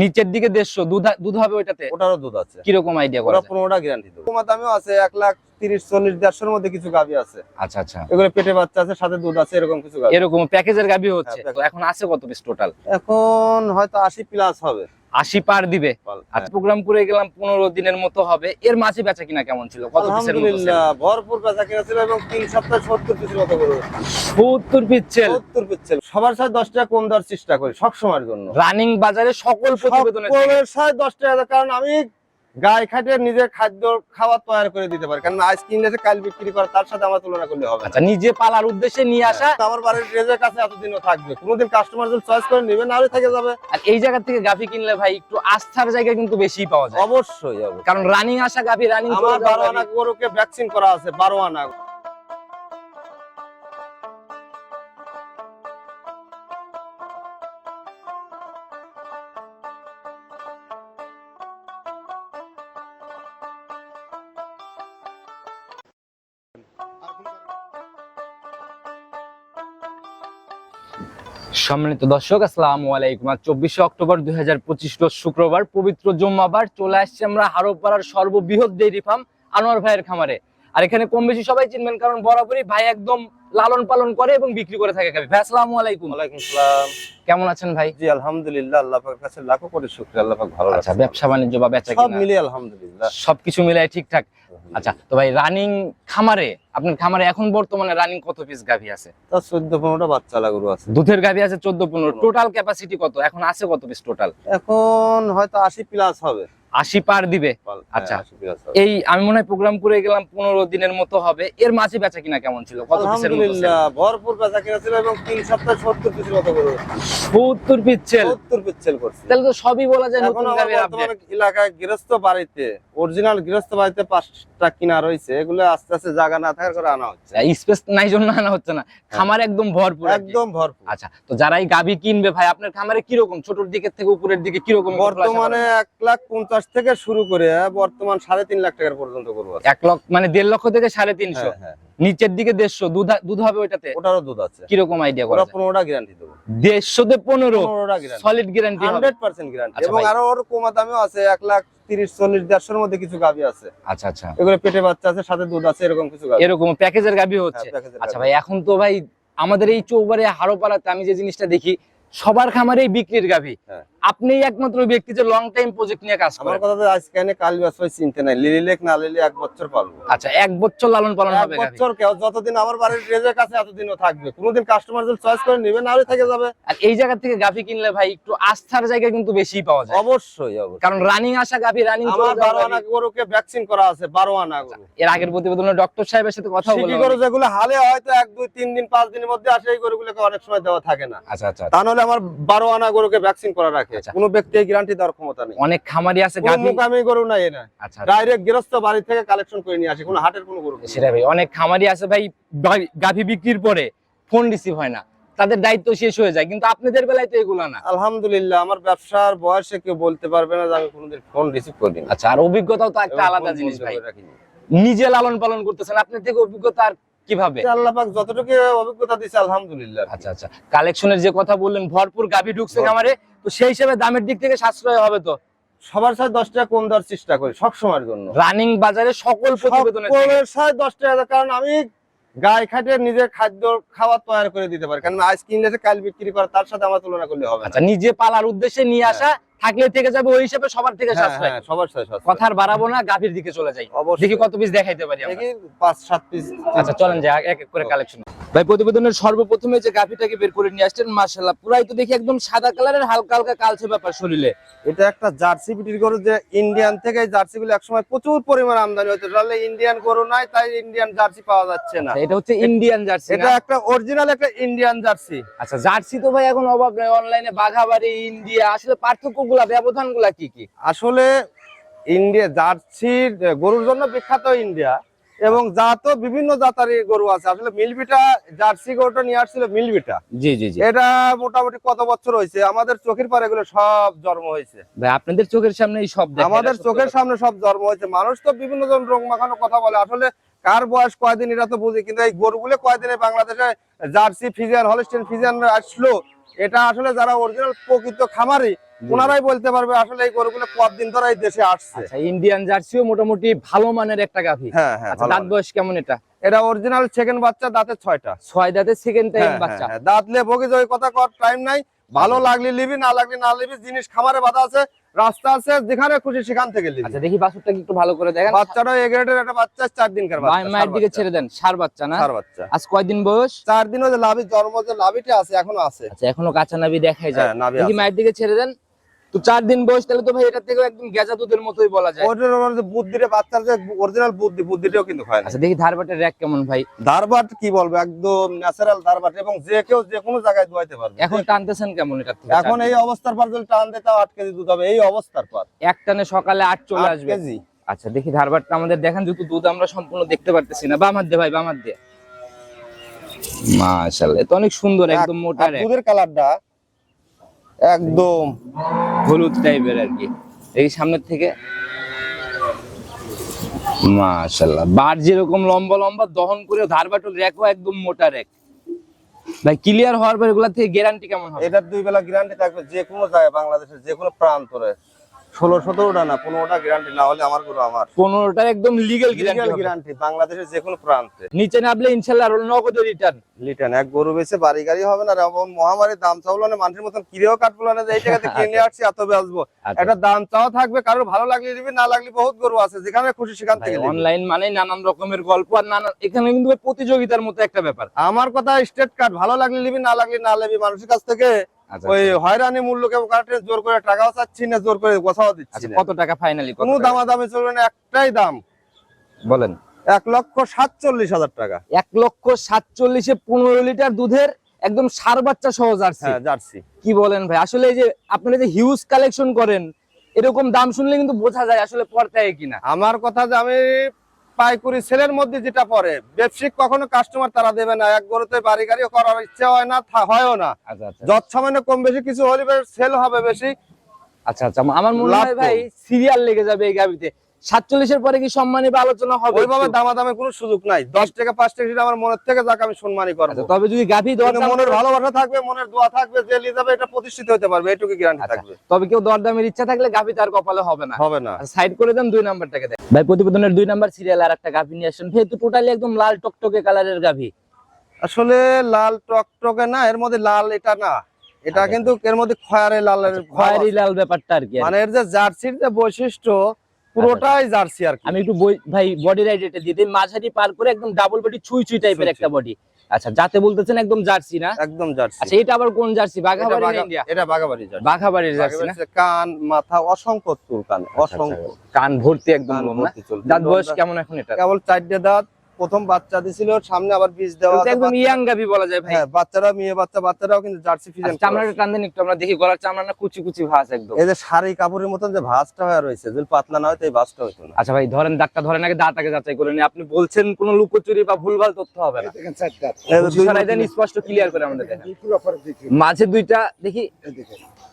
নিচের দিকে দেড়শো দুধ হবে ওইটাতে? ওটারও দুধ আছে। কীরকম আইডিয়া করা পনেরোটা গ্যারান্টি দেবো। তোমার দামেও আছে এক লাখ তিরিশ চল্লিশ দেড়শোর মধ্যে কিছু গাভি আছে। আচ্ছা আচ্ছা। এগুলো পেটে বাচ্চা আছে সাথে দুধ আছে এরকম কিছু এরকম প্যাকেজের গাভি হচ্ছে। হ্যাঁ, এখন আছে কত পিস টোটাল এখন হয়তো আশি প্লাস হবে। আশি পার দিবে। আচ্ছা প্রোগ্রাম করে গেলাম পনেরো দিনের মতো হবে। এর মাঝে বেচা কিনা কেমন ছিল? কত পিসের ভরপুর বেচা কিনা ছিল এবং তিন সপ্তাহে সত্তর পিসের মতো করে। সত্তর পিস সেল। সত্তর পিস ছিল সবার সাথে দশ টাকা কম দেওয়ার চেষ্টা করি সবসময়ের জন্য। রানিং বাজারে সকল প্রতিবেদনে থাকে। সাথে দশ টাকা কারণ আমি গায়ে খাটে নিজের খাদ্য খাবার তৈরি করে দিতে পারে। কারণ আজ কিনলে কাল বিক্রি করে তার সাথে আমার তুলনা করলে হবে আচ্ছা নিজে পালার উদ্দেশ্যে নিয়ে আসা। আমার বাড়ির রেজের কাছে এতদিনও থাকবে। কোনোদিন কাস্টমার যদি চয়েস করে নেবে না হলে থেকে যাবে। আর এই জায়গা থেকে গাভি কিনলে ভাই একটু আস্থার জায়গা কিন্তু বেশি পাওয়া যায়। অবশ্যই হবে কারণ রানিং আসা গাভি রানিং আমার বারো আনা গরুকে ভ্যাকসিন করা আছে বারো আনা সম্মানিত দর্শক, আসসালামু আলাইকুম। আজ চব্বিশে অক্টোবর দুই হাজার পঁচিশ শুক্রবার, পবিত্র জুম্মাবার, চলে আসছে আমরা হারোপাড়ার সর্ববৃহৎ ডেইরি ফার্ম আনোয়ার ভাইয়ের খামারে। আর এখানে কম বেশি সবাই চিনবেন, কারণ বরাবরই ভাই একদম লালন পালন করে এবং বিক্রি করে থাকে ভাই আসসালামু আলাইকুম। ওয়ালাইকুম সালাম। কেমন আছেন ভাই? জি আলহামদুলিল্লাহ আল্লাহ পাকের কাছে লাখো কোটি শুকরিয়া আল্লাহ পাক ভালো আচ্ছা ব্যবসা বাণিজ্য বা বেচা সব মিলিয়ে আলহামদুলিল্লাহ। সবকিছু মিলাই ঠিকঠাক? আচ্ছা তো ভাই রানিং খামারে আপনার খামারে এখন বর্তমানে রানিং কত পিস গাভী আছে? তার চোদ্দ পনেরোটা বাচ্চা গরু আছে। দুধের গাভী আছে চোদ্দ পনেরো। টোটাল ক্যাপাসিটি কত? এখন আছে কত পিস টোটাল এখন হয়তো আশি প্লাস হবে। আশি পার দিবে? আচ্ছা। হ্যাঁ, 80 plus হবে। এই আমি মনে হয় প্রোগ্রাম করে গেলাম পনেরো দিনের মতো হবে। এর মাঝে বেচা কিনা কেমন ছিল? কত পিসের ভরপুর বেচা কিনা ছিল এবং তিন সপ্তাহ সত্তর পিসের মতো সত্তর পিস সেল সত্তর পিস সেল করছে। তাহলে তো সবই বলা যায় নতুন এলাকায় গৃহস্থ বাড়িতে অরিজিনাল গৃহস্থ বাড়িতে পাঁচটা কিনা রয়েছে এগুলো আস্তে আস্তে জায়গা না থাকার করে আনা হচ্ছে। স্পেস নাই জন্য আনা হচ্ছে না। খামার একদম ভরপুর একদম ভরপুর। আচ্ছা তো যারা এই গাভি কিনবে ভাই আপনার খামারে কীরকম? ছোটর দিকের থেকে উপরের দিকে কীরকম? বর্তমানে এক লাখ পঞ্চাশ থেকে শুরু করে বর্তমান সাড়ে তিন লাখ টাকার পর্যন্ত গরু আছে। এক লক্ষ মানে দেড় লক্ষ থেকে সাড়ে তিনশো। হ্যাঁ, হ্যাঁ। নিচের দিকে দেড়শো। দুধ দুধ হবে ওইটাতে? ওটারও দুধ আছে। কীরকম আইডিয়া করা পনেরোটা গ্যারান্টি দেবো। দেড়শোতে পনেরো। Solid guarantee hundred percent guarantee এবং। আরও ওর কমা দামেও আছে এক লাখ তিরিশ চল্লিশ দেড়শোর মধ্যে কিছু গাভি আছে। আচ্ছা আচ্ছা। এগুলো পেটে বাচ্চা আছে সাথে দুধ আছে এরকম কিছু এরকম প্যাকেজের গাভি হচ্ছে। হ্যাঁ, আচ্ছা ভাই এখন তো ভাই আমাদের এই চৌবারে হারোপাড়াতে আমি যে জিনিসটা দেখি সবার খামারেই বিক্রির গাভি। হ্যাঁ। আপনি একমাত্র ব্যক্তি যে লং টাইম প্রজেক্ট নিয়ে কাজ আমার করেন কথা তো আজকে এনে কাল ব্যবসায় চিনতে নাই। লিলি লেক না লিলি এক বছর পালবো। আচ্ছা এক বছর লালন পালন হবে গাভি বছর কেউ যতদিন আমার বাড়ির রেজের কাছে এতদিনও থাকবে। কোনোদিন কাস্টমার যদি চয়েস করে নেবে না হলে থেকে যাবে। আর এই জায়গা থেকে গাভি কিনলে ভাই একটু আস্থার জায়গা কিন্তু বেশি পাওয়া যায়। অবশ্যই কারণ রানিং আসা গাভি রানিং আমার বারো আনা গরুকে ভ্যাকসিন করা আছে বারো আনা গরু। এর আগের প্রতিবেদনে ডক্টর সাহেবের সাথে কথা বললাম গরু যেগুলো হালে হয়তো এক দুই তিন দিন পাঁচ দিনের মধ্যে আসে এই গরুগুলোকে অনেক সময় দেওয়া থাকে না। আচ্ছা আচ্ছা তা নাহলে আমার বারো আনা গরুকে ভ্যাকসিন করা রাখে। আচ্ছা। কোনো ব্যক্তি গ্যারান্টি দেওয়ার ক্ষমতা নেই। অনেক খামারি আছে কোনো গরু নাই না আচ্ছা ডাইরেক্ট গৃহস্থ বাড়ি থেকে কালেকশন করে নিয়ে আসি কোনো হাটের কোনো গরু সেটা ভাই অনেক খামারি আছে ভাই গাভি- বিক্রির পরে ফোন রিসিভ হয় না। তাদের দায়িত্ব শেষ হয়ে যায় কিন্তু আপনাদের বেলায় তো এগুলো না। আলহামদুলিল্লাহ আমার ব্যবসার বয়সে কেউ বলতে পারবে না যে আমি কোনোদিন ফোন রিসিভ করি না আচ্ছা আর অভিজ্ঞতাও তো একটা আলাদা জিনিস ভাই। নিজে লালন পালন করতেছেন আপনার থেকে অভিজ্ঞতা আর কীভাবে? আল্লাহ পাক যতটুকু অভিজ্ঞতা দিচ্ছে আলহামদুলিল্লাহ। আচ্ছা আচ্ছা। কালেকশনের যে কথা বললেন ভরপুর গাভী ঢুকছে আমারে তো সেই হিসেবে দামের দিক থেকে সাশ্রয় হবে তো? সবার সাথে দশ টাকা কম দেওয়ার চেষ্টা করি সবসময়ের জন্য। রানিং বাজারে সকল প্রতিবেদনের সাথে দশ টাকা কারণ আমি গায়ে খাটে নিজের খাদ্য খাবার তৈরি করে দিতে পারে। কারণ আজ কিনলে কাল বিক্রি করে তার সাথে আমার তুলনা করলে হবে আচ্ছা নিজে পালার উদ্দেশ্যে নিয়ে হ্যাঁ। আসা থাকলে থেকে যাবে ওই হিসেবে সবার থেকে হ্যাঁ, সাশ্রয় হ্যাঁ, সবার সাথে। কথার বাড়াবো না গাভীর দিকে চলে যাই। দেখি কত পিস দেখাইতে পারি দেখি পাঁচ সাত পিস আচ্ছা চলেন যাই এক এক করে কালেকশন ভাই প্রতিবেদনের সর্বপ্রথমে যে গাভিটাকে বের করে নিয়ে আসছেন মার্শাল্লাহ পুরাই তো দেখি একদম সাদা কালারের হালকা হালকা কালচে ব্যাপার শরীরে। এটা একটা জার্সি বিটির গরু যে ইন্ডিয়ান থেকে জার্সি গুলো একসময় প্রচুর পরিমাণ আমদানি হতো তাহলে ইন্ডিয়ান গরু নাই তাই ইন্ডিয়ান জার্সি পাওয়া যাচ্ছে না। আচ্ছা, এটা হচ্ছে ইন্ডিয়ান জার্সি এটা একটা অরিজিনাল একটা ইন্ডিয়ান জার্সি। আচ্ছা জার্সি তো ভাই এখন অভাব নেই অনলাইনে বাঘাবাড়ি ইন্ডিয়া আসলে পার্থক্যগুলা ব্যবধানগুলা কি কি? আসলে ইন্ডিয়া জার্সির গরুর জন্য বিখ্যাত ইন্ডিয়া এবং জাতও বিভিন্ন জাতারি গরু আছে। আসলে মিলবিটা জার্সি গরুটা নিয়ে আসছিল মিলবিটা। জি জি জি। এটা মোটামুটি কত বছর হয়েছে? আমাদের চোখের পরে এগুলো সব জন্ম হয়েছে। ভাই আপনাদের চোখের সামনে এই সব আমাদের চোখের সামনে সব জন্ম হয়েছে। মানুষ তো বিভিন্ন জন রং মাখানো কথা বলে। আসলে কার বয়স কয়দিন এটা তো বুঝি কিন্তু এই গরুগুলো কয়দিনে বাংলাদেশে জার্সি ফিজিয়ান হলিস্টিন ফিজিয়ান আসলো এটা আসলে যারা অরিজিনাল প্রকৃত খামারি ওনারাই বলতে পারবে আসলে এই গরুগুলো কতদিন ধরে এই দেশে আসছে। আচ্ছা ইন্ডিয়ান জার্সিও মোটামুটি ভালো মানের একটা গাভী। হ্যাঁ হ্যাঁ আচ্ছা দাঁত বয়স কেমন এটা? এটা অরিজিনাল সেকেন্ড বাচ্চা দাঁতে ছয়টা। ছয় দাঁতে সেকেন্ড টাইম হ্যাঁ, বাচ্চা। হ্যাঁ, হ্যাঁ। দাঁত লে ওই কথা কর টাইম নাই। ভালো লাগলে লিবি না লাগলে না লিবি জিনিস খামারে বাধা আছে রাস্তা আছে যেখানে খুশি সেখান থেকে লিবি আচ্ছা দেখি বাছুরটা একটু ভালো করে দেখেন। বাচ্চাটা এ গ্রেডের একটা বাচ্চা চার দিনকার ভাই বাচ্চা মায়ের দিকে ছেড়ে দেন সার বাচ্চা না? ষাঁড় বাচ্চা। আজ কয়দিন বয়স? চার দিন ওই লাভি জন্ম যে লাভিটা আছে এখনও আছে। আচ্ছা এখনও কাঁচা নাবি দেখাই যায়। হ্যাঁ, নাভি দেখি মায়ের দিকে ছেড়ে দেন। তো চার দিন বয়স তাহলে তো ভাই এটা থেকে একদম গেজা দুধের মতোই বলা যায়। ওটার ওপর যে বুদ্ধিটা বাচ্চার যে অরিজিনাল বুদ্ধি বুদ্ধিটাও কিন্তু হয় আচ্ছা দেখি ধারবাটের র্যাক কেমন ভাই? ধারবাট কি বলব একদম ন্যাচারাল ধারবাট এবং যে কেউ যে কোনো জায়গায় ধোয়াইতে পারবে। এখন টানতেছেন কেমন এটা থেকে? এখন এই অবস্থার পর যদি টান কেজি দুধ হবে এই অবস্থার পর। এক টানে সকালে আট চলে আসবে। কেজি। আচ্ছা দেখি ধারবাটটা আমাদের দেখেন যেহেতু দুধ আমরা সম্পূর্ণ দেখতে পারতেছি না। বামার দে ভাই বামার দে। মাশাআল্লাহ। অনেক সুন্দর একদম মোটা দুধের কালারটা একদম। হলুদ টাইপের আর কি। এই সামনের থেকে? মাশাল্লাহ বার যেরকম লম্বা লম্বা দহন করে ধারবাটুর রেখো একদম মোটা রেখ। ভাই ক্লিয়ার হওয়ার পর এগুলা থেকে গ্যারান্টি কেমন হবে? এটার দুই বেলা গ্যারান্টি থাকবে যে কোনো জায়গায় বাংলাদেশের যে কোনো প্রান্তরে। ষোলো সতেরোটা না পনেরোটা গ্যারান্টি না হলে আমার গরু আমার। পনেরোটার একদম লিগেল গ্যারান্টি বাংলাদেশের যে কোনো প্রান্তে। নিচে নামলে ইনশাল্লাহ নগদ রিটার্ন লিটান এক গরু বেছে বাড়ি গাড়ি হবে না মহামারীর দাম চাওলো না মানুষের মতন কাটবো না যে এই টাকাতে কিনে আসছি এত বেচবো। আচ্ছা। একটা দাম চাও থাকবে কারোর ভালো লাগলে নিবি না লাগলে বহুত গরু আছে যেখানে খুশি সেখান থেকে অনলাইন মানে নানান রকমের গল্প আর নানান এখানে কিন্তু প্রতিযোগিতার মতো একটা ব্যাপার। আমার কথা স্টেট কার্ড ভালো লাগলে নিবি না লাগলে না নিবি মানুষের কাছ থেকে ওই হয়রানি মূল্য কেউ কাটে জোর করে টাকাও চাচ্ছি না জোর করে গোছাও দিচ্ছি আচ্ছা কত টাকা ফাইনালি কোনো দামাদামি চলবে না একটাই দাম। বলেন। এক লক্ষ সাতচল্লিশ হাজার টাকা। এক লক্ষ সাতচল্লিশে পনেরো লিটার দুধের একদম সার বাচ্চা সহজ আসছে হ্যাঁ জার্সি। কি বলেন ভাই? আসলে এই যে আপনারা যে হিউজ কালেকশন করেন এরকম দাম শুনলে কিন্তু বোঝা যায় আসলে পর্তায় কিনা। আমার কথা যে আমি পাইকুরি সেলের মধ্যে যেটা পরে ব্যবসায়িক কখনো কাস্টমার তারা দেবে না। এক গরুতে বাড়ি গাড়িও করার ইচ্ছা হয় না হয়ও না। আচ্ছা আচ্ছা। যত সামান্য কম বেশি কিছু হলে সেল হবে বেশি। আচ্ছা আচ্ছা। আমার মনে হয় ভাই সিরিয়াল লেগে যাবে এই গাবিতে সাতচল্লিশের পরে কি সম্মানী বা আলোচনা হবে ওইভাবে একটু? দামাদামের কোনো সুযোগ নাই। দশ টাকা পাঁচ টাকা সেটা আমার মনের থেকে যাক আমি সম্মানই করব। আচ্ছা, তবে যদি গাভি দরদাম মনের ভালোবাসা থাকবে মনের দোয়া থাকবে যে নিয়ে যাবে এটা প্রতিষ্ঠিত হতে পারবে এটুকু গ্যারান্টি আচ্ছা, থাকবে। তবে কেউ দরদামের ইচ্ছা থাকলে গাভি তার কপালে হবে না। হবে না। সাইড করে দেন দুই নাম্বারটাকে দেন। ভাই প্রতিবেদনের দুই নাম্বার সিরিয়াল আর একটা গাভি নিয়ে আসেন। যেহেতু টোটালি একদম লাল টকটকে কালারের গাভি। আসলে লাল টকটকে না এর মধ্যে লাল এটা না। এটা আচ্ছা। কিন্তু এর মধ্যে খয়ারে লাল খয়ারি লাল ব্যাপারটা আর কি। মানে এর যে জার্সির যে বৈশিষ্ট্য পুরোটাই জার্সি আর আমি একটু ভাই বডি রাইড এটা দিয়ে দিই। মাঝারি পার করে একদম ডাবল বডি ছুঁই ছুঁই টাইপের একটা বডি আচ্ছা যাতে বলতেছেন একদম জার্সি না? একদম জার্সি। আচ্ছা এটা আবার কোন জার্সি? বাঘাবাড়ি ইন্ডিয়া? এটা বাঘাবাড়ি জার্সি। বাঘাবাড়ির জার্সি না? কান মাথা অসংখ্য চুল কানে অসংখ্য আচ্ছা, কান ভর্তি একদম কান ভর্তি চুল। দাঁত বয়স কেমন এখন এটা কেবল চারটে দাঁত প্রথম বাচ্চা দিছিল সামনে আবার বীজ দেওয়া একদম ইয়াং গাভি বলা যায় ভাই। হ্যাঁ বাচ্চারা মেয়ে বাচ্চা বাচ্চারাও কিন্তু জার্সি ফিজেন আচ্ছা, চামড়াটা টান দেন একটু আমরা দেখি গলার চামড়া কুচি কুচি ভাঁজ একদম। এই যে শাড়ি কাপড়ের মতন যে ভাঁজটা হয়ে রয়েছে যদি পাতলা না হয় তো এই ভাঁজটা হইতো না। আচ্ছা ভাই ধরেন দাঁতটা ধরেন আগে দাঁত আগে যাচাই করে আপনি বলছেন কোনো লুকোচুরি বা ভুলভাল তথ্য হবে না। এই যে দুই সরাই দেন স্পষ্ট ক্লিয়ার করে আমাদের দেখেন। মাঝে দুইটা দেখি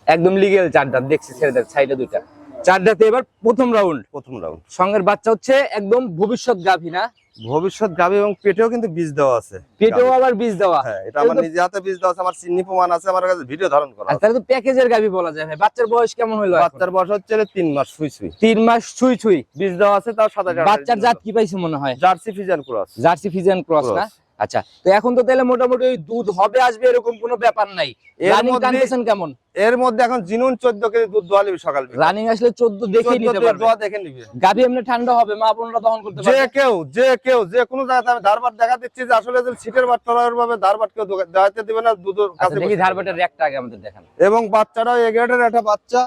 একদম লিগেল চার দাঁত দেখছি ছেড়ে দেন সাইডে দুইটা। চার দাঁতে এবার প্রথম রাউন্ড প্রথম রাউন্ড সঙ্গের বাচ্চা হচ্ছে একদম ভবিষ্যৎ গাভী না? ভবিষ্যৎ গাবে এবং পেটেও কিন্তু বীজ দেওয়া আছে। পেটেও আবার বীজ দেওয়া। হ্যাঁ এটা আমার নিজে হাতে বীজ দেওয়া আছে আমার চিহ্নি প্রমাণ আছে আমার কাছে ভিডিও ধারণ করা আছে। তাহলে তো প্যাকেজের গাবি বলা যায় ভাই। বাচ্চার বয়স কেমন হলো বাচ্চার বয়স হচ্ছে 3 মাস ছুই ছুই। 3 মাস ছুঁই ছুই। বীজ দেওয়া আছে তাও সাদা জার্সি বাচ্চার জাত কি পাইছে মনে হয়? Jersey Friesian cross. Jersey Friesian cross না? আচ্ছা তো এখন তো তাহলে মোটামুটি ওই দুধ হবে আসবে এরকম কোনো ব্যাপার নাই। রানিং টানতেছেন কেমন? এর মধ্যে এখন জিনুন চোদ্দ কেজি দুধ দোয়া নিবি সকাল রানিং আসলে চোদ্দ দেখে নিতে পারবে। দোয়া দেখে নিবি। গাভী এমনি ঠান্ডা হবে মা বোনরা দহন করতে যে কেউ যে কেউ যে কোনো জায়গাতে আমি ধারবাট দেখা দিচ্ছি যে আসলে যদি সিটের বাট চলার ভাবে ধারবাট কেউ দেখাতে দিবে না দুধের আচ্ছা কাছে দেখি ধারবাটের র্যাকটা আগে আমাদের দেখান। এবং বাচ্চারাও এ গ্রেডের একটা বাচ্চা।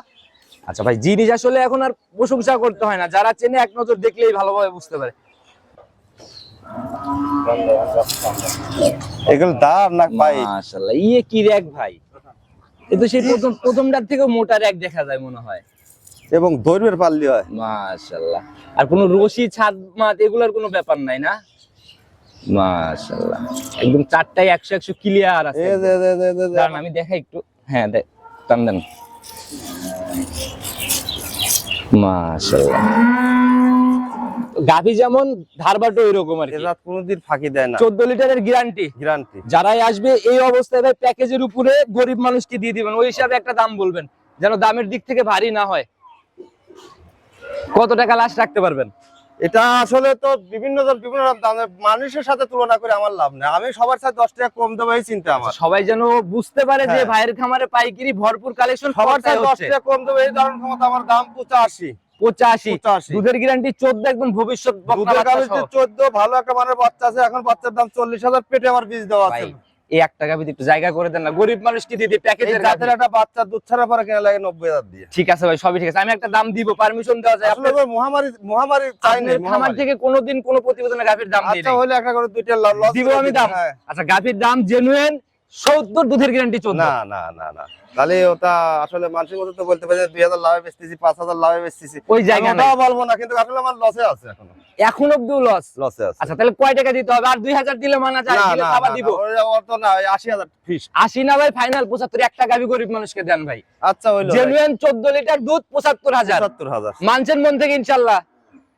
আচ্ছা ভাই জিনিস আসলে এখন আর প্রশংসা করতে হয় না। যারা চেনে এক নজর দেখলেই ভালোভাবে বুঝতে পারে। এগুলো দাঁড় না পাই মাশাআল্লাহ ইয়ে কি র্যাক ভাই? এ তো সেই প্রথম প্রথমটার থেকেও মোটা র্যাক দেখা যায় মনে হয়। এবং দৈর্ঘ্যের পাল্লি হয়। মাশাআল্লাহ আর কোনো রশি ছাদ মাত এগুলার কোনো ব্যাপার নাই না? মাশাআল্লাহ একদম চারটায় একশো একশো ক্লিয়ার আছে। এ দে দে দে দে দে। দাঁড়ান আমি দেখাই একটু। হ্যাঁ দেখ টান দেন। মাশাআল্লাহ। গাভী যেমন ধারবাটো এরকম আর কোনোদিন ফাঁকি দেয় না। চোদ্দ লিটারের গ্যারান্টি গ্যারান্টি যারাই আসবে এই অবস্থায় ভাই প্যাকেজের উপরে গরিব মানুষকে দিয়ে দিবেন। ওই হিসাবে একটা দাম বলবেন যেন দামের দিক থেকে ভারী না হয়। কত টাকা লাস্ট রাখতে পারবেন? এটা আসলে তো বিভিন্ন জন বিভিন্ন দামে মানুষের সাথে তুলনা করে আমার লাভ নেই। আমি সবার সাথে দশ টাকা কম দেবো এই চিন্তা আমার। সবাই যেন বুঝতে পারে যে হ্যাঁ। ভাইয়ের খামারে পাইকারি ভরপুর কালেকশন সবার সাথে দশ টাকা কম দেবো এই ধরনের ক্ষমতা আমার দাম পঁচাশি। পঁচাশি। দুধের গ্যারান্টি চোদ্দ একদম ভবিষ্যৎ। চোদ্দ ভালো একটা মানের বাচ্চা আছে। এখন বাচ্চার দাম চল্লিশ হাজার পেটে আমার বীজ দেওয়া আছে। এই এক টাকা একটু জায়গা করে দেন না গরিব মানুষ কি দিদি এই প্যাকেজের একটা বাচ্চা দুধ ছাড়া পরে কেনা লাগে নব্বই হাজার দিয়ে। ঠিক আছে ভাই সবই ঠিক আছে। আমি একটা দাম দিব পারমিশন দেওয়া যায়। আসলে মহামারী মহামারী চাই খামার থেকে কোনোদিন কোনো প্রতিবেদনে গাভীর দাম দিই আচ্ছা। হলে একটা করে দুইটা লস দিব আমি দাম? হ্যাঁ। আচ্ছা গাভীর দাম জেনুইন সত্তর দুধের গ্যারান্টি চোদ্দ। না না না না। তাহলে ওটা আসলে মানুষের মতো তো বলতে পারে দুই হাজার লাভে বেচতেছি পাঁচ হাজার লাভে বেচতেছি। ওই বলব না কিন্তু আসলে আমার লসে আছে এখনও। এখন অব্দিও লস লসে আছে। আচ্ছা তাহলে কয় টাকা দিতে হবে? আর দুই হাজার দিলে মানা যায় দিলে খাবার দিব না, ওই- ওর তো না আশি হাজার ফিস আশি না ভাই ফাইনাল পঁচাত্তর একটা গাভী গরিব মানুষকে দেন ভাই। আচ্ছা জেনুইন চোদ্দ লিটার দুধ পঁচাত্তর হাজার। পঁচাত্তর হাজার। মানছেন মন থেকে ইনশাল্লাহ।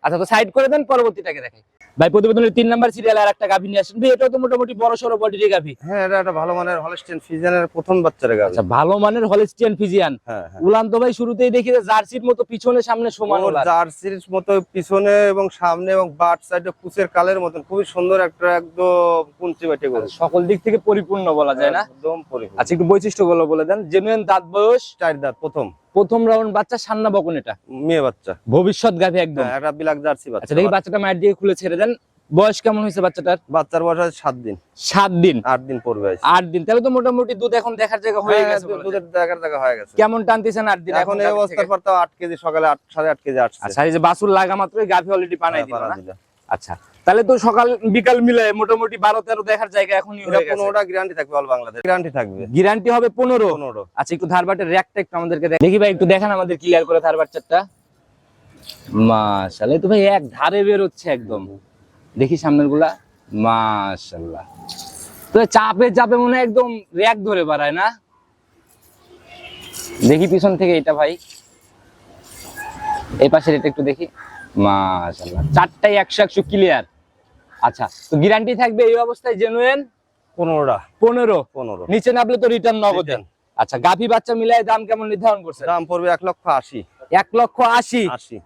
আচ্ছা তো সাইড করে দেন পরবর্তীটাকে দেখাই। ভাই প্রতিবেদনের তিন নাম্বার সিরিয়াল আর একটা গাভী নিয়ে আসেন। ভাই এটাও তো মোটামুটি বড় সড়ো বডির গাভী। হ্যাঁ এটা একটা ভালো মানের হলস্টেন ফিজেনের প্রথম বাচ্চার গাছ আচ্ছা ভালো মানের হলিস্টিয়ান ফিজিয়ান হ্যাঁ উলান তো ভাই শুরুতেই দেখি যে জার্সির মতো পিছনে সামনে সমান ওর জার্সির মতো পিছনে এবং সামনে এবং বাট সাইডে কুচের কালের মতন খুবই সুন্দর একটা একদম কুঞ্চি বাটে গরু। সকল দিক থেকে পরিপূর্ণ বলা যায় না? একদম পরিপূর্ণ। আচ্ছা একটু বৈশিষ্ট্যগুলো বলে দেন। জেনুইন দাঁত বয়স? চার দাঁত প্রথম। প্রথম রাউন্ড বাচ্চা সান্না বকন এটা। মেয়ে বাচ্চা। ভবিষ্যৎ গাভী একদম। হ্যাঁ, একটা বিলাক জার্সি বাচ্চা। আচ্ছা দেখি বাচ্চাটা মায়ের দিকে খুলে ছেড়ে দেন। বয়স কেমন হয়েছে বাচ্চাটার? বাচ্চার বয়স আছে সাত দিন। সাত দিন। আট দিন পড়বে আট দিন। তাহলে তো মোটামুটি দুধ এখন দেখার জায়গা হয়ে হ্যাঁ, গেছে দুধের জায়গার জায়গা হয়ে গেছে। কেমন টানতেছেন আট দিন এখন এই অবস্থার পর তো আট কেজি সকালে আট সাড়ে আট কেজি আসছে। আচ্ছা এই যে বাসুর লাগা মাত্রই গাভী অলরেডি পানাই হ্যাঁ, না? দিল। আচ্ছা। তাহলে তো সকাল বিকাল মিলে মোটামুটি বারো তেরো দেখার জায়গা এখনই পনেরোটা গ্যারান্টি থাকবে অল বাংলাদেশ গ্যারান্টি থাকবে। গ্যারান্টি হবে পনেরো। পনেরো। আচ্ছা একটু ধারবাটের র্যাকটা একটু আমাদেরকে দেখ- ভাই একটু দেখান আমাদের ক্লিয়ার করে ধারবাটটা মাশাআল্লাহ এই তো ভাই এক ধারে বের হচ্ছে একদম। দেখি সামনেরগুলা মাশাআল্লাহ। তো চাপে চাপে মনে হয় একদম র্যাক ধরে বাড়ায় না? দেখি পিছন থেকে এটা ভাই। এই পাশের এটা একটু দেখি। মাশাআল্লাহ চারটাই একশো একশো ক্লিয়ার আচ্ছা তো গ্যারান্টি থাকবে এই অবস্থায় জেনুইন পনেরোটা। পনেরো? পনেরো। নিচে নামলে তো রিটার্ন নগদে। Return। আচ্ছা গাভী বাচ্চা মিলাই দাম কেমন নির্ধারণ করছে দাম পড়বে এক লক্ষ আশি। এক লক্ষ আশি?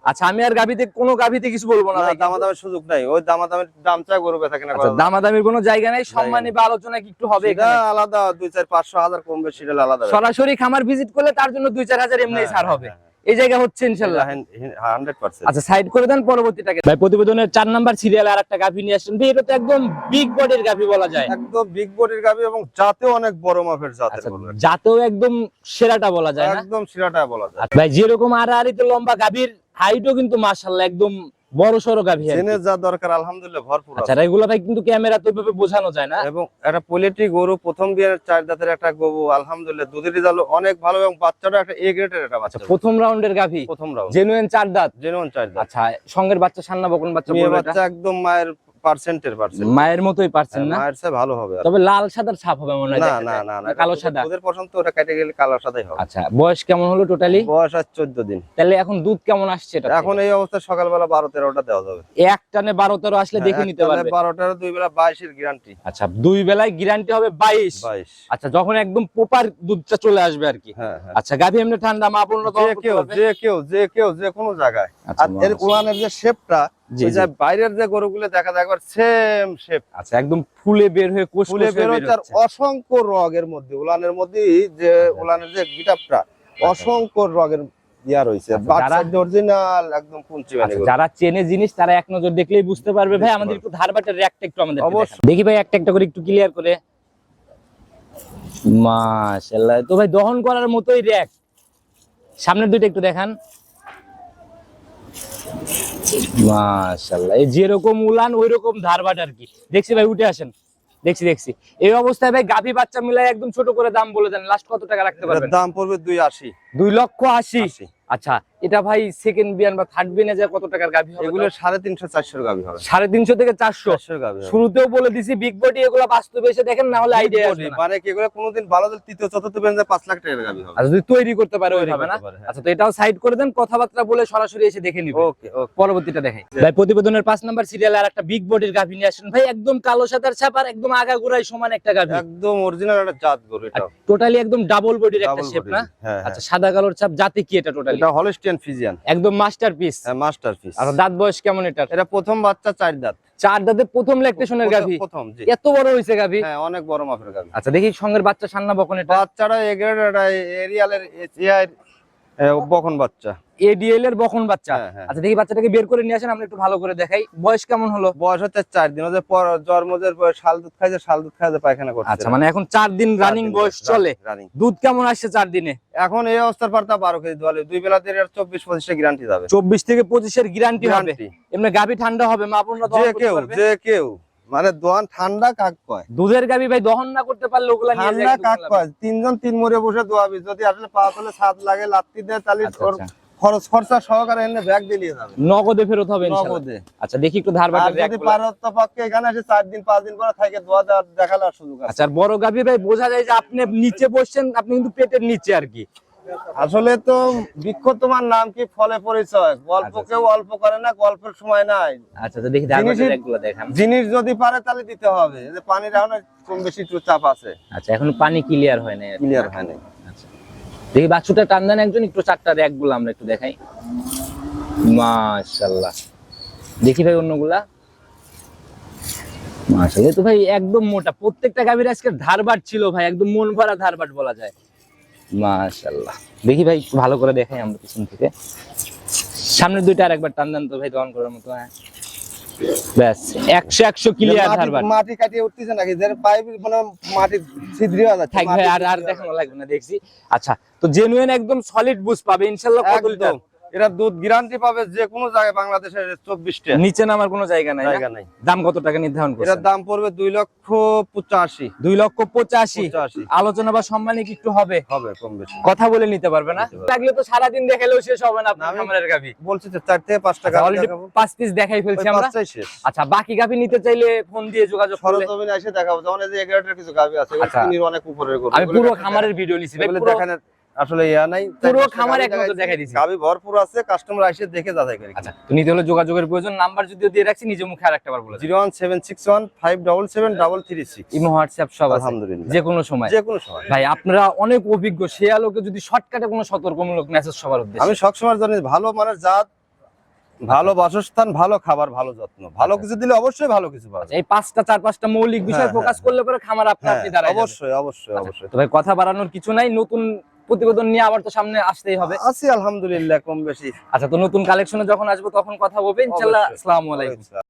আচ্ছা আমি আর গাভীতে কোনো গাভীতে কিছু বলব না না ভাই, দামা দামের সুযোগ নাই। ওই দামা দামের দাম চাই গরু বেচা কিনা আচ্ছা, দামাদামির কোনো জায়গা নাই? সম্মানী বা আলোচনা কি একটু হবে এটা আলাদা দুই চার পাঁচশো হাজার কম বেশি এটা আলাদা সরাসরি খামার ভিজিট করলে তার জন্য দুই চার হাজার এমনি ছাড় হবে। হ্যাঁ। এই জায়গা হচ্ছে ইনশাল্লাহ। আচ্ছা সাইড করে দেন পরবর্তীটাকে ভাই প্রতিবেদনের চার নাম্বার সিরিয়াল আরেকটা গাভী নিয়ে ভাই এটা তো একদম বিগ বডির গাভী বলা যায়। একদম বিগ বডির গাভী এবং জাতেও অনেক বড় মাপের জাতের আচ্ছা একদম সেরাটা বলা যায় না? একদম সেরাটা বলা যায়। আচ্ছা, ভাই যেরকম আড়াআড়িতে লম্বা গাভীর হাইটও কিন্তু মাশাআল্লাহ একদম বড় সড়ো গাভী জেনে যা দরকার আলহামদুলিল্লাহ ভরপুর আচ্ছা। এগুলো ভাই কিন্তু ক্যামেরা তো বোঝানো যায় না। এবং একটা পোলেট্রি গরু প্রথম দিয়ে চার দাঁতের একটা গরু আলহামদুলিল্লাহ দুধের রেজাল্ট অনেক ভালো এবং বাচ্চাটা একটা এ গ্রেডের একটা বাচ্চা। প্রথম রাউন্ডের গাভী? প্রথম রাউন্ড জেনুইন চার দাঁত? জেনুইন চার দাঁত। আচ্ছা সঙ্গের বাচ্চা সান্না বকন বাচ্চা? বাচ্চা একদম মায়ের পার্সেন্টের পার্সেন্ট মায়ের মতোই পারছেন না? মায়ের চেয়ে ভালো হবে। তবে লাল সাদার ছাপ হবে মনে হয় না না না না কালো সাদা। ওদের পছন্দ ওটা কেটে গেলে কালো সাদাই হবে। আচ্ছা বয়স কেমন হলো টোটালি বয়স আর চোদ্দ দিন। তাহলে এখন দুধ কেমন আসছে এটা এখন এই অবস্থা সকালবেলা বারো তেরোটা দেওয়া যাবে। এক টানে বারো তেরো আসলে দেখে নিতে পারবে। বারোটার দুই বেলা বাইশের গ্যারান্টি আচ্ছা দুই বেলায় গ্যারান্টি হবে বাইশ। বাইশ। আচ্ছা যখন একদম প্রপার দুধটা চলে আসবে আর কি। হ্যাঁ হ্যাঁ। আচ্ছা গাভী এমনি ঠান্ডা মা বোনরা যে কেউ যে কেউ যে কেউ যে কোনো জায়গায়। আচ্ছা, আর এর। উলানের যে শেপটা। যে বাইরের যে গরুগুলো দেখা যায় একবার সেম শেপ আচ্ছা একদম ফুলে বের হয়ে কোষ ফুলে কোষ হয়ে বের। অসংখ্য রগের মধ্যে উলানের মধ্যে যে উলানের যে গিটাপটা অসংখ্য রগের আচ্ছা, যারা- একদম কুঞ্চি আচ্ছা, যারা চেনে জিনিস তারা এক নজর দেখলেই বুঝতে পারবে। ভাই আমাদের। একটু ধারবাটের র্যাকটা একটু আমাদের। দেখি ভাই একটা একটা করে একটু ক্লিয়ার করে। মাশাআল্লাহ তো ভাই দহন করার মতোই র্যাক সামনের দুইটা একটু দেখান। মাশাআল্লাহ। এই যেরকম উলান ওই রকম ধারবাট আর কি। দেখছি ভাই উঠে আসেন। দেখছি দেখছি। এই অবস্থায় ভাই গাভী বাচ্চা মিলাই একদম ছোট করে দাম বলে দেন। লাস্ট কত টাকা রাখতে পারবেন? দাম পড়বে দুই আশি। দুই লক্ষ আশি। আচ্ছা এটা ভাই সেকেন্ড বিয়ান বা থার্ড বিয়ানে যায় কত টাকার গাভী হবে এগুলো সাড়ে তিনশো চারশোর গাভি হবে। সাড়ে তিনশো থেকে চারশো। গাভি শুরুতেও বলে দিছি বিগ বডি এগুলো বাস্তবে এসে দেখেন না হলে আইডিয়া মানে কি এগুলো কোনোদিন ভালো দিলে তৃতীয় চতুর্থ বেঞ্জে পাঁচ লাখ টাকার গাভি হবে। আচ্ছা যদি তৈরি করতে পারে তৈরি ওইভাবে না? হ্যাঁ। আচ্ছা তো এটাও সাইড করে দেন কথাবার্তা বলে সরাসরি এসে দেখে নিব। ওকে পরবর্তীটা দেখাই ভাই প্রতিবেদনের পাঁচ নাম্বার সিরিয়ালে আর একটা বিগ বডির গাভী নিয়ে আসেন। ভাই একদম কালো সাদার ছাপ আর একদম আগা গোড়াই সমান একটা গাভী। একদম অরিজিনাল একটা জাত গরু এটা। টোটালি একদম ডাবল বডির একটা শেপ না? হ্যাঁ আচ্ছা সাদা কালোর ছাপ জাতি কি এটা টোটালি এটা হলস্টিয়ান ফিজিয়ান একদম মাস্টারপিস হ্যাঁ মাস্টারপিস আর দাঁত বয়স কেমন এটা এটা প্রথম বাচ্চা চার দাঁত। চার দাঁতে প্রথম ল্যাকটেশনের গাভী। প্রথম জি। এত বড় হইছে গাভী? হ্যাঁ অনেক বড় মাপের গাভী। আচ্ছা দেখি সঙ্গের বাচ্চা সান্না বকন এটা। বাচ্চাটা এগ্রেড এটা এরিয়ালের এআই বকন বাচ্চা। এডিএল এর বকন বাচ্চা। হ্যাঁ, হ্যাঁ। আচ্ছা দেখি বাচ্চাটাকে বের করে নিয়ে আসেন আমরা একটু ভালো করে দেখাই। বয়স কেমন হলো? বয়স হচ্ছে চার দিন। ওদের জন্মদের পর শাল দুধ খাইছে শাল দুধ খাইছে পায়খানা করছে। আচ্ছা মানে এখন চার দিন রানিং বয়স চলে। দুধ কেমন আসছে চার দিনে? এখন এই অবস্থার পর তা বারো কেজি দোয়ালে। দুই বেলা দিয়ে চব্বিশ পঁচিশটা গ্যারান্টি যাবে। চব্বিশ থেকে পঁচিশের গ্যারান্টি হবে। এমনি গাভী ঠান্ডা হবে মা আপনারা যে কেউ যে কেউ। মানে দোয়ান ঠান্ডা কাক কয়? দুধের গাভী ভাই দহন না করতে পারলে ওগুলা নিয়ে ঠান্ডা কাক কয়? তিনজন তিন মরে বসে দোয়াবি। যদি আসলে পা তলে ছাদ লাগে লাত্তি দেয় তাহলে আচ্ছা, আচ্ছা। খরচ খরচা সহকারে এনে ব্যাগ দিলিয়ে যাবে নগদে ফেরত হবে ইনশাআল্লাহ। নগদে। আচ্ছা দেখি একটু ধার বাটের যদি পারত পক্ষে এখানে এসে চার দিন পাঁচ দিন পরে থাকে দোয়া দেখানোর সুযোগ আছে। আচ্ছা আর বড় গাভী ভাই বোঝা যায় যে আপনি নিচে বসছেন আপনি কিন্তু পেটের নিচে আর কি। আসলে তো বৃক্ষ তোমার নাম কি? ফলে পরিচয়। গল্প আচ্ছা, কেউ অল্প করে না গল্পের সময় নাই। আচ্ছা তো দেখি দেখান। জিনিস যদি পারে তাহলে দিতে হবে। যে পানির এখন কম বেশি একটু চাপ আছে। আচ্ছা এখন পানি ক্লিয়ার হয় না ক্লিয়ার হয় আচ্ছা। দেখি বাছুরটা টান দেন একজন একটু চারটা আমরা একটু দেখাই। দেখি ভাই অন্যগুলা। তো ভাই একদম মোটা। প্রত্যেকটা গাভীর আজকে ধারবাট ছিল ভাই একদম মন ভরা ধারবাট বলা যায়। মাশাল্লাহ দেখি ভাই ভালো করে দেখাই আমরা পিছন থেকে। সামনের দুইটা আরেকবার টান দেন তো ভাই দহন করার মতো হ্যাঁ। ব্যাস একশো একশো ক্লিয়ার মাটি- মাটি কাটিয়ে উঠতেছে নাকি? পাইপ মানে মাটি ছিদ্র হয়ে যাচ্ছে থাক ভাই আর আর দেখানো লাগবে না দেখছি। আচ্ছা তো জেনুইন একদম সলিড বুঝ পাবে ইনশাল্লাহ কত লিটার এটা দুধ গ্যারান্টি পাবে যে কোনো জায়গায় বাংলাদেশের চব্বিশটা। নিচে নামার কোনো জায়গা নাই জায়গা নাই। দাম কত টাকা নির্ধারণ এটার দাম পড়বে দুই লক্ষ পঁচাশি। দুই লক্ষ পঁচাশি। আলোচনা বা সম্মানে কি একটু হবে? হবে কম বেশি। কথা বলে নিতে পারবে না? লাগলে তো সারাদিন দেখালেও শেষ হবে না আপনার আমি- খামারের গাভি। বলছি তো চার থেকে পাঁচ টাকা অলরেডি পাঁচ পিস দেখাই ফেলছি আমরা। আচ্ছা বাকি গাভি নিতে চাইলে ফোন দিয়ে যোগাযোগ করলে সরজমিনে এসে দেখাবো যেমন এই যে এগারোটার কিছু গাভি আছে আচ্ছা। অনেক উপরের আমি পুরো খামারের ভিডিও নিছি। পুরো- দেখানোর আসলে ইয়া নাই পুরো খামার গাভি এক নজর দেখাইছি। দেখাই দিছি। গাভি ভরপুর আছে কাস্টমার এসে দেখে যাচাই করে আচ্ছা তো নিতে হলে যোগাযোগের প্রয়োজন নাম্বার যদিও দিয়ে রাখছি নিজে মুখে আর একটা বার বলে দিন। Zero one seven six one five double seven double three six Imo WhatsApp সব আছে আলহামদুলিল্লাহ যে কোনো সময় যে কোনো সময় ভাই আপনারা অনেক অভিজ্ঞ সে আলোকে যদি শর্টকাটে কোনো সতর্কমূলক মেসেজ সবার উদ্দেশ্যে আমি সবসময় জানি ভালো মানের জাত ভালো বাসস্থান ভালো খাবার ভালো যত্ন ভালো আচ্ছা। কিছু দিলে অবশ্যই ভালো কিছু পাবে এই পাঁচটা চার পাঁচটা মৌলিক বিষয় হ্যাঁ, ফোকাস হ্যাঁ। করলে পরে খামার আপনি হ্যাঁ আপনি দাঁড়ায় অবশ্যই অবশ্যই অবশ্যই তো ভাই কথা বাড়ানোর কিছু নাই নতুন প্রতিবেদন নিয়ে আবার তো সামনে আসতেই হবে আছি আলহামদুলিল্লাহ কম বেশি আচ্ছা তো নতুন কালেকশনে যখন আসব তখন কথা বলবে ইনশাল্লাহ। আসসালামু আলাইকুম।